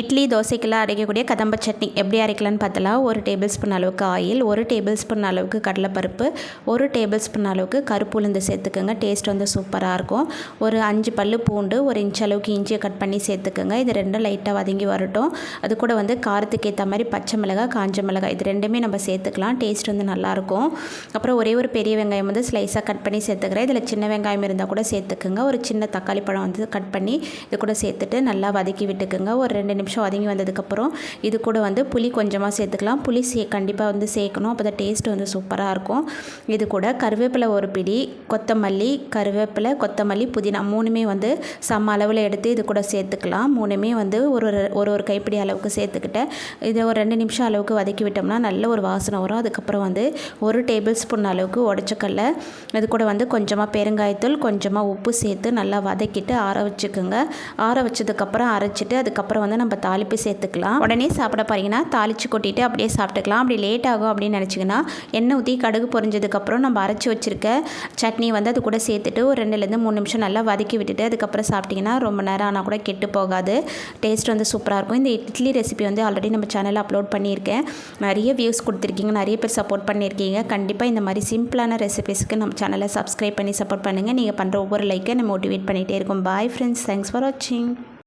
இட்லி தோசைக்கெல்லாம் அரைக்கக்கூடிய கதம்ப சட்னி. எப்படி அரைக்கலான்னு பார்த்தலாம். ஒரு டேபிள் ஸ்பூன் அளவுக்கு ஆயில் ஒரு டேபிள் ஸ்பூன் அளவுக்கு கடலைப்பருப்பு ஒரு டேபிள் ஸ்பூன் அளவுக்கு கருப்பு உளுந்து சேர்த்துக்கோங்க. டேஸ்ட் வந்து சூப்பராக இருக்கும். ஒரு அஞ்சு பல்லு பூண்டு ஒரு இன்ச் அளவுக்கு இஞ்சியை கட் பண்ணி சேர்த்துக்கோங்க. இது ரெண்டும் லைட்டாக வதங்கி வரட்டும். அது கூட வந்து காரத்துக்கு ஏற்ற மாதிரி பச்சை மிளகாய் காஞ்ச மிளகாய் இது ரெண்டுமே நம்ம சேர்த்துக்கலாம். டேஸ்ட் வந்து நல்லாயிருக்கும் அப்புறம் ஒரே ஒரு பெரிய வெங்காயம் வந்து ஸ்லைஸாக கட் பண்ணி சேர்த்துக்கிறேன். இதில் சின்ன வெங்காயம் இருந்தால் கூட சேர்த்துக்குங்க. ஒரு சின்ன தக்காளி பழம் வந்து கட் பண்ணி இது கூட சேர்த்துட்டு நல்லா வதக்கி விட்டுக்குங்க. ஒரு ரெண்டு நிமிஷம் வதங்கி வந்ததுக்கப்புறம் இது கூட வந்து புளி கொஞ்சமாக சேர்த்துக்கலாம். புளி சே கண்டிப்பாக வந்து சேர்க்கணும். அப்போ தான் டேஸ்ட் வந்து சூப்பராக இருக்கும். இது கூட கருவேப்பிலை ஒரு பிடி கொத்தமல்லி கருவேப்பிலை கொத்தமல்லி புதினா மூணுமே வந்து சம அளவில் எடுத்து இது கூட சேர்த்துக்கலாம். மூணுமே வந்து ஒரு ஒரு ஒரு ஒரு கைப்பிடி அளவுக்கு சேர்த்துக்கிட்டேன். இதை ஒரு ரெண்டு நிமிஷம் அளவுக்கு வதக்கி விட்டோம்னா நல்ல ஒரு வாசனை வரும். அதுக்கப்புறம் வந்து ஒரு டேபிள் ஸ்பூன் அளவுக்கு உடச்சக்கல்ல இது கூட வந்து கொஞ்சமாக பெருங்காயத்தூள் கொஞ்சமாக உப்பு சேர்த்து நல்லா வதக்கிட்டு ஆற வச்சுக்கோங்க. ஆற வச்சதுக்கப்புறம் அரைச்சிட்டு அதுக்கப்புறம் வந்து நம்ம தாளிப்பு சேர்த்துக்கலாம். உடனே சாப்பிட பாருங்கன்னா தாளித்து கொட்டிட்டு அப்படியே சாப்பிட்டுக்கலாம். அப்படி லேட் ஆகும் அப்படின்னு நினச்சிங்கன்னா எண்ணெய் ஊற்றி கடுகு பொரிஞ்சதுக்கப்புறம் நம்ம அரைச்சி வச்சுருக்க சட்னி வந்து அது கூட சேர்த்துட்டு ஒரு ரெண்டுலேருந்து மூணு நிமிஷம் நல்லா வதக்கி விட்டுட்டு அதுக்கப்புறம் சாப்பிட்டிங்கன்னா ரொம்ப நேரம் ஆனால் கூட கெட்டு போகாது. டேஸ்ட் வந்து சூப்பராக இருக்கும். இந்த இட்லி ரெசிபி வந்து ஆல்ரெடி நம்ம சேனலில் அப்லோட் பண்ணியிருக்கேன். நிறைய வியூஸ் கொடுத்துருக்கீங்க நிறைய பேர் சப்போர்ட் பண்ணியிருக்கீங்க. கண்டிப்பாக இந்த மாதிரி சிம்பிளான ரெசிபிஸ்க்கு நம்ம சேனலை சப்ஸ்கிரைப் பண்ணி சப்போர்ட் பண்ணுங்கள் நீங்கள் பண்ணுற ஒவ்வொரு லைக்கை நம்ம மோட்டிவேட் பண்ணிகிட்டே இருக்கும். பாய் ஃப்ரெண்ட்ஸ் தேங்க்ஸ் ஃபார் வாட்சிங்